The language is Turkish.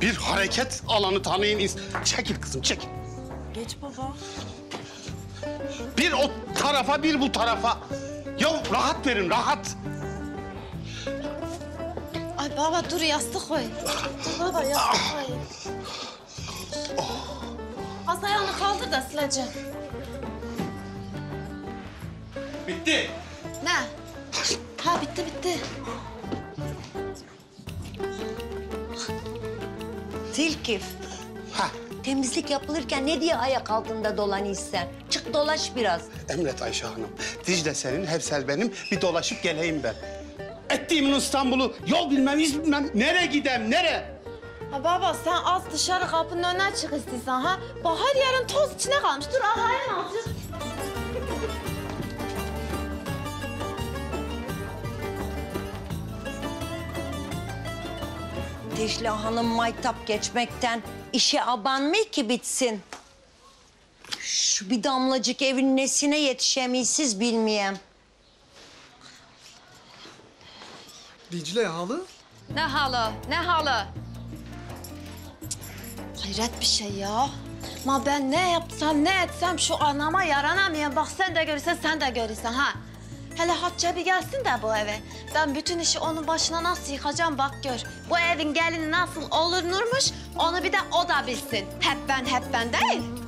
Bir hareket alanı tanıyın. ins- Çekil kızım çekil. Geç baba. Bir o tarafa bir bu tarafa. Ya rahat verin rahat. Ay baba dur yastık koy. Dur baba yastık koy. Az ayağını kaldır da sileceğim. Bitti. Ne? Ha bitti bitti. Tilkif. Ha Temizlik yapılırken ne diye ayak altında dolanıyorsun sen? Çık dolaş biraz. emret Ayşe Hanım. Dicle senin, Hevsel benim. Bir dolaşıp geleyim ben. Ettiğimin İstanbul'u yol bilmem, iz bilmem. Nereye gidem, nereye? Ha baba sen az dışarı kapının önüne çık istiyorsan ha. Bak her yerin toz içine kalmış. Dur ahayın azıcık. Dicle Hanım maytap geçmekten işe abanmıyor ki bitsin. Şu bir damlacık evin nesine yetişemiysiz bilmeyem. Dicle halı. Ne halı, ne halı? Hayret bir şey ya. Ma ben ne yapsam, ne etsem şu anama yaranamıyorum. Bak sen de görürsen, sen de görürsen ha. Hele Hatice bir gelsin de bu eve. Ben bütün işi onun başına nasıl yıkacağım bak gör. Bu evin gelini nasıl olunurmuş onu bir de o da bilsin. Hep ben, hep ben değil.